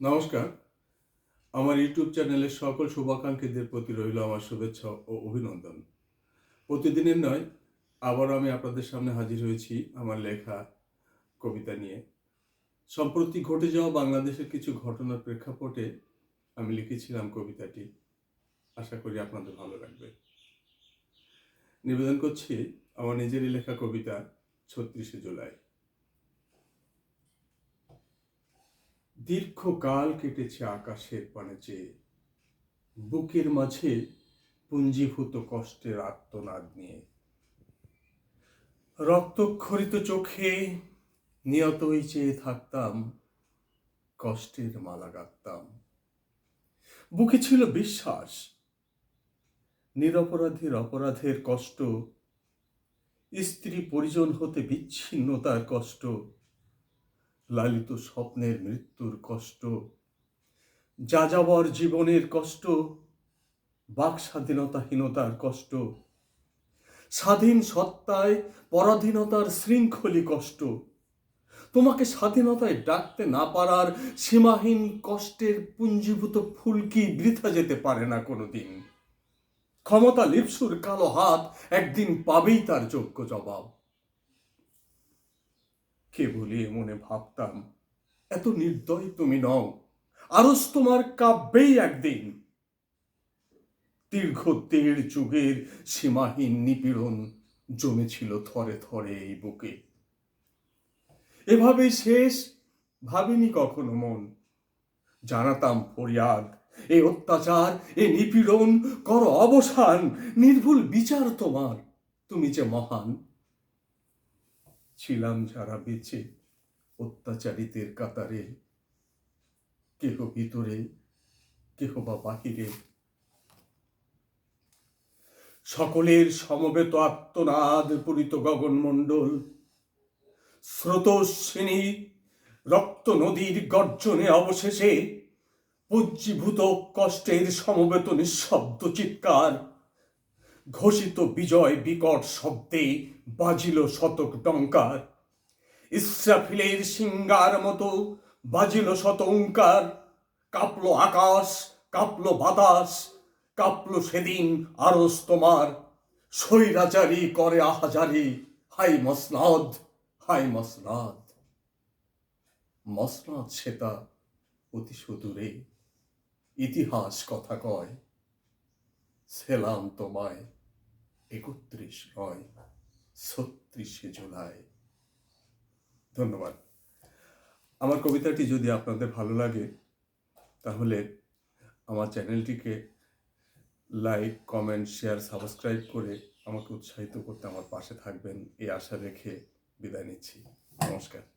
নমস্কার। আমার ইউটিউব চ্যানেলের সকল শুভাকাঙ্ক্ষীদের প্রতি রইল আমার শুভেচ্ছা ও অভিনন্দন। প্রতিদিনের নয়, আবারও আমি আপনাদের সামনে হাজির হয়েছি আমার লেখা, কবিতা নিয়ে। সম্প্রতি ঘটে যাওয়া বাংলাদেশের কিছু ঘটনার প্রেক্ষাপটে আমি লিখেছিলাম কবিতাটি। আশা করি আপনাদের ভালো লাগবে। নিবেদন করছি, আমার নিজেরই লেখা কবিতা, ছত্রিশে জুলাই। দীর্ঘকাল কেটেছে আকাশের পানে চেয়ে বুকের মাঝে পুঞ্জীভূত কষ্টের আত্মনাদ নিয়ে। রক্তক্ষরিত চোখে নিয়তই চেয়ে থাকতাম, কষ্টের মালা গাঁথতাম বুকে ছিল বিশ্বাস, নিরপরাধীর অপরাধের কষ্ট, স্ত্রী পরিজন হতে বিচ্ছিন্নতার কষ্ট। লালিত স্বপ্নের মৃত্যুর কষ্ট, যাযাবর জীবনের কষ্ট, বাক স্বাধীনতাহীনতার কষ্ট, স্বাধীন সত্তায় পরাধীনতার শৃঙ্খলি কষ্ট। তোমাকে স্বাধীনতায় ডাকতে না পারার সীমাহীন কষ্টের পুঞ্জীভূত ফুলকি বৃথা যেতে পারে না কোনোদিন? ক্ষমতা লিপসুর কালো হাত একদিন পাবেই তার যোগ্য জবাব। কে বলি মনে ভাবতাম, এত নির্দয় তুমি নও আরস তোমার কাব্যেই একদিন। দীর্ঘ দেড় যুগের সীমাহীন নিপীড়ন জমেছিল থরে থরে এই বুকে। এভাবে শেষ ভাবিনি কখনো মন। জানাতাম ফরিয়াদ, এ অত্যাচার, এ নিপীড়ন, কর অবসান, নির্ভুল বিচার তোমার। তুমি যে মহান ছিলাম যারা বেঁচে অত্যাচারিতের কাতারে। কেহ ভিতরে, কেহ বা বাহিরে। সকলের সমবেত আত্মনাদ পূরিত গগনমণ্ডল। স্রোতস্বিনী রক্ত নদীর গর্জনে অবশেষে পুঞ্জীভূত কষ্টের সমবেত নিঃশব্দ চিৎকার ঘোষিত বিজয় বিকট শব্দে বাজিল শতক ডঙ্কার ইসরাফিলের সিঙ্গার মতো বাজিল শত ওঙ্কার কাঁপলো আকাশ, কাঁপলো বাতাস, কাঁপলো সেদিন আরস তোমার স্বৈরাচারী করে আহাজারি, হাই মসনাদ হাই মসনাদ। মসনাদ সেতা অতি সুদূরে ইতিহাস কথা কয়, সেলাম তোমায় একত্রিশ নয়, ছত্রিশে জুলাই। ধন্যবাদ। আমার কবিতাটি যদি আপনাদের ভালো লাগে, তাহলে আমার চ্যানেলটিকে লাইক, কমেন্ট, শেয়ার, সাবস্ক্রাইব করে আমাকে উৎসাহিত করতে আমার পাশে থাকবেন। এই আশা রেখে বিদায় নিচ্ছি। নমস্কার।